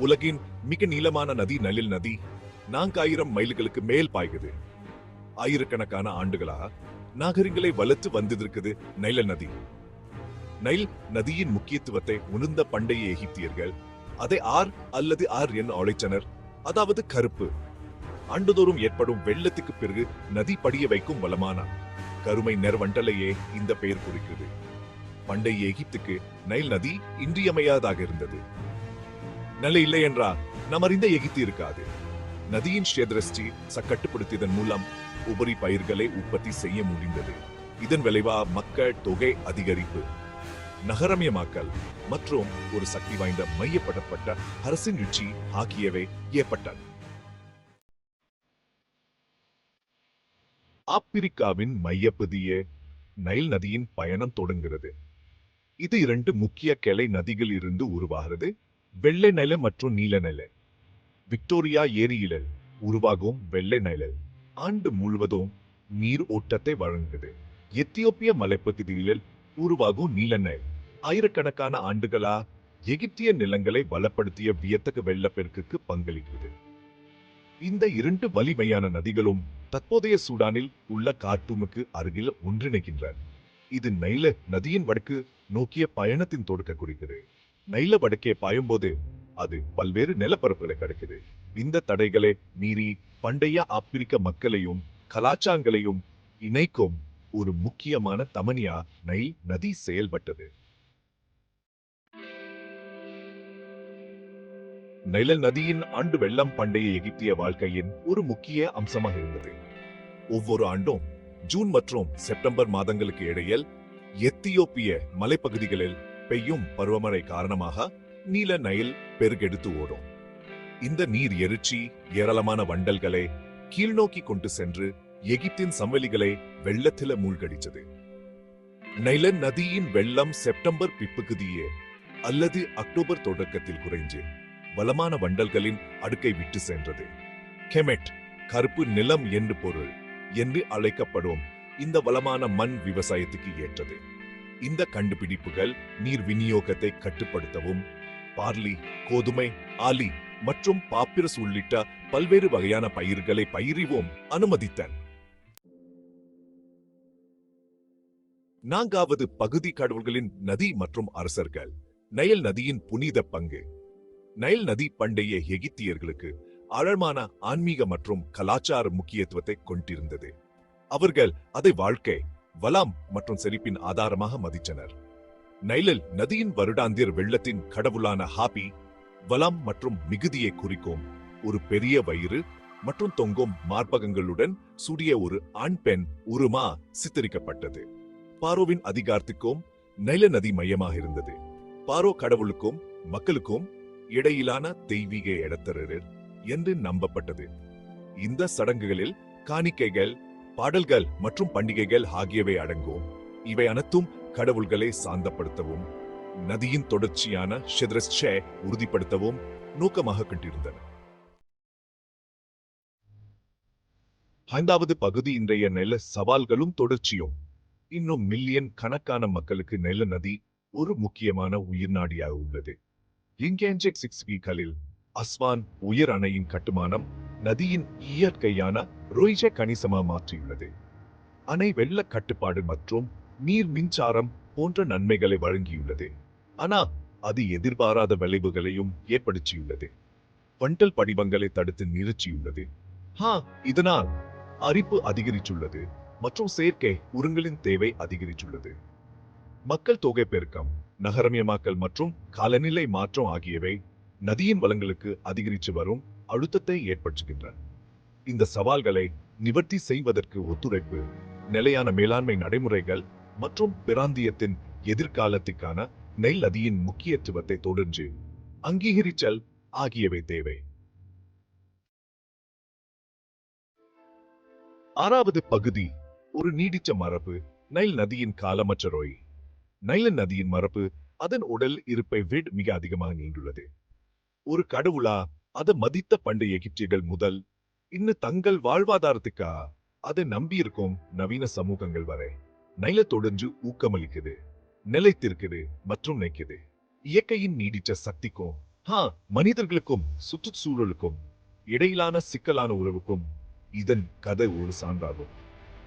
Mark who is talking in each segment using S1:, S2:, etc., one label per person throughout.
S1: உலகின் மிக நீளமான நதி நலில் நதி நான்காயிரம் மைல்களுக்கு மேல் பாய்குது ஆயிரக்கணக்கான ஆண்டுகளா நாகரிகங்களை வளர்த்து வந்திருக்குது நைல நதி. நைல் நதியின் முக்கியத்துவத்தை உணர்ந்த பண்டைய எகிப்தியர்கள் அதை ஆர் அல்லது ஆர் என அழைத்தனர் அதாவது கருப்பு ஆண்டுதோறும் ஏற்படும் வெள்ளத்துக்கு பிறகு நதி படிய வைக்கும் வளமான. கருமை நெர்வண்டலையே இந்த பெயர் குறிக்கிறது. பண்டைய எகிப்துக்கு நைல் நதி இன்றியமையாதாக இருந்தது. நல்ல இல்லை என்றால் நாம் அறிந்த இருக்காது நதியின் ஷேத்ரஸ்டி கட்டுப்படுத்தியதன் மூலம் உபரி பயிர்களை உற்பத்தி செய்ய முடிந்தது. இதன் விளைவா மக்கள் தொகை அதிகரிப்பு. நகரமயமாக்கல் மற்றும் ஒரு சக்தி வாய்ந்த மையப்படப்பட்ட அரசின் எழுச்சி ஆகியவை ஏற்பட்டன. ஆப்பிரிக்காவின் மையப்பகுதியே நைல் நதியின் பயணம் தொடங்குகிறது. இது இரண்டு முக்கிய கிளை நதிகள் இருந்து உருவாகிறது. வெள்ளை நில மற்றும் நீல நில விக்டோரியா ஏரியில உருவாகும் வெள்ளை நிழல் ஆண்டு முழுவதும் நீர் ஓட்டத்தை வழங்குது. எத்தியோப்பிய மலைப்பகுதிகளில் உருவாகும் நீல நைல் ஆயிரக்கணக்கான ஆண்டுகளா எகிப்திய நிலங்களை வளப்படுத்திய வியத்தகு வெள்ளப்பெருக்குக்கு பங்களிக்கிறது இந்த இரண்டு வலிமையான நதிகளும் தற்போதைய சூடானில் உள்ள கார்ட்டூமுக்கு அருகில் ஒன்றிணைக்கின்றன இது நைல நதியின் வடக்கு நோக்கிய பயணத்தின் தொடக்க குறிக்கிறது நைல வடக்கே பாயும்போது அது பல்வேறு நிலப்பரப்புகளை கிடைக்குது. இந்த தடைகளை மீறி பண்டைய ஆப்பிரிக்க மக்களையும் கலாச்சாரங்களையும் இணைக்கும் ஒரு முக்கியமான தமனியா நை நதி செயல்பட்டது. நைல நதியின் ஆண்டு வெள்ளம் பண்டைய எகிப்திய வாழ்க்கையின் ஒரு முக்கிய அம்சமாக இருந்தது. ஒவ்வொரு ஆண்டும் ஜூன் மற்றும் செப்டம்பர் மாதங்களுக்கு இடையில் எத்தியோப்பிய மலைப்பகுதிகளில் பெய்யும் பருவமழை காரணமாக நீல நைல் பெருகெடுத்து ஓடும். இந்த நீர் எரிச்சி ஏராளமான வண்டல்களை கீழ்நோக்கி கொண்டு சென்று எகிப்தின் சமவெளிகளை வெள்ளத்தில மூழ்கடிச்சது நைல நதியின் வெள்ளம் செப்டம்பர் பிற்பகுதியே அல்லது அக்டோபர் தொடக்கத்தில் குறைஞ்சு வளமான வண்டல்களின் அடுக்கை விட்டு சென்றது. கெமெட் கருப்பு நிலம் என்று பொருள் என்று அழைக்கப்படும் இந்த வளமான மண் விவசாயத்துக்கு ஏற்றது. இந்த கண்டுபிடிப்புகள் நீர் விநியோகத்தை கட்டுப்படுத்தவும் பார்லி கோதுமை ஆலி மற்றும் பாப்பிரஸ் உள்ளிட்ட பல்வேறு வகையான பயிர்களை பயிரிவோம் அனுமதித்தன் நான்காவது பகுதி கடவுள்களின் நதி மற்றும் அரசர்கள். நயல் நதியின் புனித பங்கு. நயல் நதி பண்டைய எகிப்தியர்களுக்கு ஆழமான ஆன்மீக மற்றும் கலாச்சார முக்கியத்துவத்தை கொண்டிருந்தது. அவர்கள் அதை வாழ்க்கை வலாம் மற்றும் செழிப்பின் ஆதாரமாக மதித்தனர். நைலில் நதியின் வருடாந்திர வெள்ளத்தின் கடவுளான ஹாபி வலாம் மற்றும் மிகுதியை குறிக்கும் ஒரு பெரிய வயிறு மற்றும் தொங்கும் மார்பகங்களுடன் சூடிய ஒரு ஆண் பெண் உருமா சித்தரிக்கப்பட்டது. பாரோவின் அதிகாரத்துக்கும் நைல நதி மையமாக இருந்தது. பாரோ கடவுளுக்கும் மக்களுக்கும் இடையிலான தெய்வீக இடத்தரர் என்று நம்பப்பட்டது. இந்த சடங்குகளில் காணிக்கைகள் பாடல்கள் மற்றும் பண்டிகைகள் ஆகியவை அடங்கும். இவை அனைத்தும் கடவுள்களை சாந்தப்படுத்தவும் நதியின் தொடர்ச்சியான ஷெத்ரஸ்ஷே உறுதிப்படுத்தவும் நோக்கமாக கொண்டிருந்தன. ஐந்தாவது பகுதி இன்றைய நில சவால்களும் தொடர்ச்சியும். இன்னும் மில்லியன் கணக்கான மக்களுக்கு நெல்ல நதி ஒரு முக்கியமான உயிர்நாடியாக உள்ளது. இங்கேஞ்செக் சிக்ஸ் வீக்களில் அஸ்வான் உயர் அணையின் கட்டுமானம் நதியின் இயற்கையான ரோய்ஜ கணிசமா மாற்றியுள்ளது. அணை வெள்ள கட்டுப்பாடு மற்றும் நீர் மின்சாரம் போன்ற நன்மைகளை வழங்கியுள்ளது. ஆனால் அது எதிர்பாராத விளைவுகளையும் ஏற்படுத்தியுள்ளது. வண்டல் படிவங்களை தடுத்து நிறுத்தியுள்ளது. ஹா இதனால் அரிப்பு அதிகரித்துள்ளது மற்றும் செயற்கை உரங்களின் தேவை அதிகரித்துள்ளது. மக்கள் தொகை பெருக்கம் நகரமயமாக்கல் மற்றும் காலநிலை மாற்றம் ஆகியவை நதியின் வளங்களுக்கு அதிகரித்து வரும் அழுத்தத்தை ஏற்படுத்துகின்றன. இந்த சவால்களை நிவர்த்தி செய்வதற்கு ஒத்துழைப்பு நிலையான மேலாண்மை நடைமுறைகள் மற்றும் பிராந்தியத்தின் எதிர்காலத்துக்கான நெல் நதியின் முக்கியத்துவத்தை தொடர்ந்து அங்கீகரித்தல் ஆகியவை தேவை. ஆறாவது பகுதி ஒரு நீடித்த மரபு நைல் நதியின் காலமற்ற ரோய். நைல நதியின் மரபு அதன் உடல் இருப்பை விட மிக அதிகமாக நீண்டுள்ளது. ஒரு கடவுளா அதை மதித்த பண்டைய எகிப்தியர்கள் முதல் இன்னும் தங்கள் வாழ்வாதாரத்துக்கா? அதை நம்பி இருக்கும் நவீன சமூகங்கள் வரை. நைல தொடர்ந்து ஊக்கமளிக்குது நிலைத்திருக்குது மற்றும் நினைக்குது. இயற்கையின் நீடித்த சக்திக்கும் ஹா மனிதர்களுக்கும் சுற்றுச்சூழலுக்கும் இடையிலான சிக்கலான உறவுக்கும் இதன் கதை ஒரு சான்றாகும்.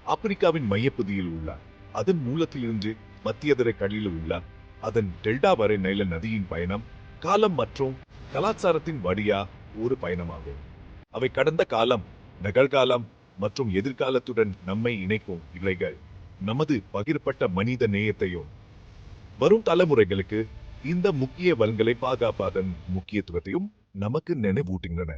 S1: ஆப்பிரிக்காவின் மையப்பகுதியில் உள்ள அதன் மூலத்திலிருந்து மத்தியதர கடலில் உள்ள அதன் டெல்டா வரை நைல நதியின் பயணம் காலம் மற்றும் கலாச்சாரத்தின் வழியா ஒரு பயணமாகும். அவை கடந்த காலம் நிகழ்காலம் மற்றும் எதிர்காலத்துடன் நம்மை இணைக்கும் இலைகள் நமது பகிரப்பட்ட மனித நேயத்தையும் வரும் தலைமுறைகளுக்கு இந்த முக்கிய வளங்களை பாதுகாப்பதன் முக்கியத்துவத்தையும் நமக்கு நினைவூட்டுகின்றன.